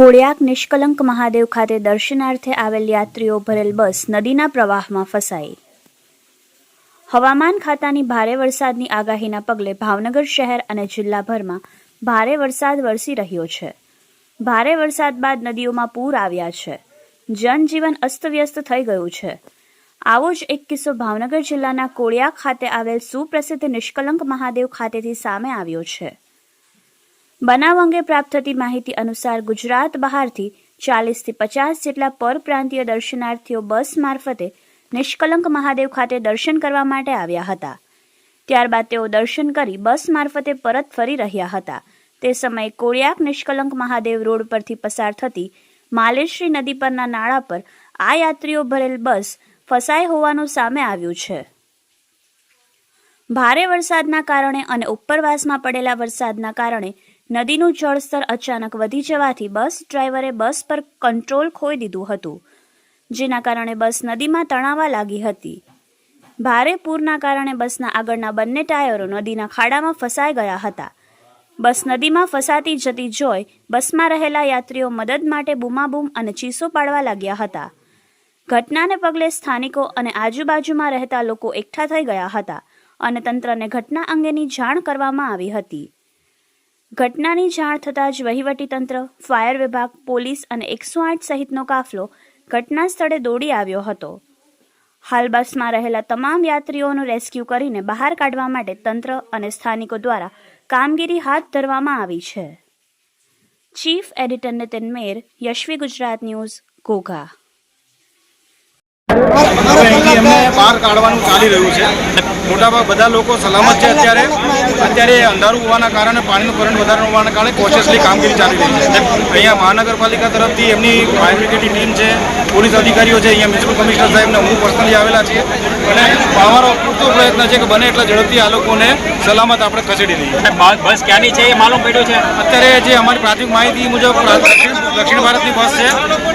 કોળિયાક નિષ્કલંક મહાદેવ ખાતે દર્શનાર્થે આવેલ યાત્રીઓ ભરેલ બસ નદીના પ્રવાહમાં ફસાઈ. હવામાન ખાતાની ભારે વરસાદની આગાહીના પગલે ભાવનગર શહેર અને જિલ્લાભરમાં ભારે વરસાદ વરસી રહ્યો છે. ભારે વરસાદ બાદ નદીઓમાં પૂર આવ્યા છે. જનજીવન અસ્તવ્યસ્ત થઈ ગયું છે. આવો જ એક કિસ્સો ભાવનગર જિલ્લાના કોળિયાક ખાતે આવેલ સુપ્રસિદ્ધ નિષ્કલંક મહાદેવ ખાતેથી સામે આવ્યો છે. બનાવ અંગે પ્રાપ્ત થતી માહિતી અનુસાર ગુજરાત બહારથી ચાલીસથી પચાસ જેટલા પરપ્રાંતીય દર્શનાર્થીઓ બસ મારફતે નિષ્કલંક મહાદેવ ખાતે દર્શન કરવા માટે આવ્યા હતા. ત્યારબાદ તેઓ દર્શન કરી બસ મારફતે પરત ફરી રહ્યા હતા. તે સમયે કોળિયાક નિષ્કલંક મહાદેવ રોડ પરથી પસાર થતી માલેશ્રી નદી પરના નાળા પર આ યાત્રીઓ ભરેલ બસ ફસાઈ હોવાનું સામે આવ્યું છે. ભારે વરસાદના કારણે અને ઉપરવાસમાં પડેલા વરસાદના કારણે નદીનું જળસ્તર અચાનક વધી જવાથી બસ ડ્રાઈવરે બસ પર કંટ્રોલ ખોઈ દીધું હતું, જેના કારણે બસ નદીમાં તણાવા લાગી હતી. ભારે પૂરના કારણે બસના આગળના બંને ટાયરો નદીના ખાડામાં ફસાઈ ગયા હતા. બસ નદીમાં ફસાતી જતી જોઈ બસમાં રહેલા યાત્રીઓ મદદ માટે બૂમાબૂમ અને ચીસો પાડવા લાગ્યા હતા. ઘટનાને પગલે સ્થાનિકો અને આજુબાજુમાં રહેતા લોકો એકઠા થઈ ગયા હતા અને તંત્રને ઘટના અંગેની જાણ કરવામાં આવી હતી. ઘટનાની જાણ થતાં જ વહીવટીતંત્ર, ફાયર વિભાગ, પોલીસ અને એકસો આઠ સહિતનો કાફલો ઘટના સ્થળે દોડી આવ્યો હતો. હાલ બસમાં રહેલા તમામ યાત્રીઓનું રેસ્ક્યુ કરીને બહાર કાઢવા માટે તંત્ર અને સ્થાનિકો દ્વારા કામગીરી હાથ ધરવામાં આવી છે. Chief editor Nitin Mer, Yashvi Gujarat news, Ghogha. બહાર કાઢવાનું ચાલી રહ્યું છે. મોટાભાગ બધા લોકો સલામત છે અત્યારે. અત્યારે અંધારું હોવાના કારણે પાણીનું કરંટ વધારે હોવાના કારણે કોશિયસલી કામગીરી ચાલી રહી છે. અહીંયા મહાનગરપાલિકા તરફથી એમની ફાયર બ્રિગેડની ટીમ છે પોલીસ અધિકારીઓ છે અહીંયા મ્યુનિસિપલ કમિશનર સાહેબને હું પર્સનલી આવેલા છીએ. અને અમારો પૂરતો પ્રયત્ન છે કે બને એટલા ઝડપથી આ લોકોને સલામત આપણે ખસેડી દઈએ. બસ ક્યાંની છે એ માલુમ પડ્યું છે? અત્યારે જે અમારી પ્રાથમિક માહિતી મુજબ દક્ષિણ દક્ષિણ ભારતની બસ છે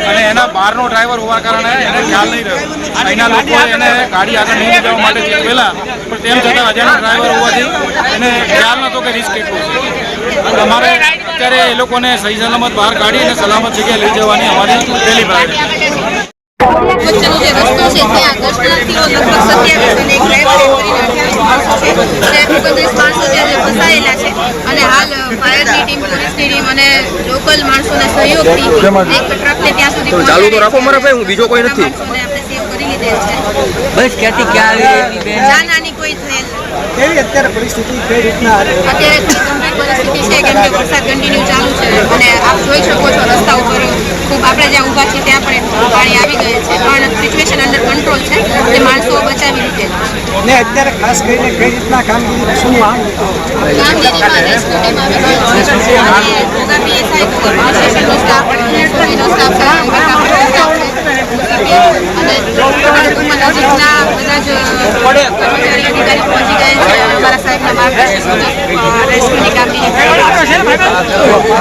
અને એના બહારનો ડ્રાઈવર હોવા કારણે એને ખ્યાલ નહીં રહ્યો. અહીંના લોકોએ એને ગાડી આગળ નહીં જવા માટે ચીતવેલા પણ તેમ છતાં અજાણ્યા ડ્રાઈવર હોવાથી એને ખ્યાલ નહોતો કે રિસ્ક કેટલું છે. અમારે અત્યારે એ લોકોને સહી સલામત બહાર કાઢી અને સલામત જગ્યાએ લઈ જવાની અમારી પહેલી વચ્ચેનો છે. અને છે છે છે અને હાલ ફાયરની ટીમ પોલીસની ટીમ અને લોકલ માણસોના સહયોગથી ત્યાં સુધી ચાલુ તો રાખો મારા ભાઈ, હું બીજો કોઈ નથી. બસ ક્યાંથી ક્યાં આવી બેન? જાનહાની કોઈ થયેલ કેવી અત્યારે પરિસ્થિતિ કઈ રીતના અત્યારે ગંભીર પરિસ્થિતિ છે કેમ કે વરસાદ કન્ટિન્યુ ચાલુ છે અને આપ જોઈ શકો છો રસ્તા ઉપર ખૂબ આપણે જ્યાં ઊભા છીએ ત્યાં પણ પાણી આવી ગયું છે. પણ સિચ્યુએશન અંડર કંટ્રોલ છે એટલે માણસો બચાવી લીધે ને અત્યારે ખાસ કરીને કઈ રીતના કામગીરી શું માંગ? કામગીરીમાં રેસ્ક્યુ ટીમ આવી ગઈ છે અને ઘોઘા પીએસઆઈ પોલીસ સ્ટેશનનો સ્ટાફ, પોલીસનો સ્ટાફ છે, કાકાભાઈનો સ્ટાફ છે, અને ટૂંકમાં નજીકના બધા જ કર્મચારી પહોંચી ગયા છે અમારા સાહેબના માર્ગદર્શન મુજબ રેસ્ક્યુની કામગીરી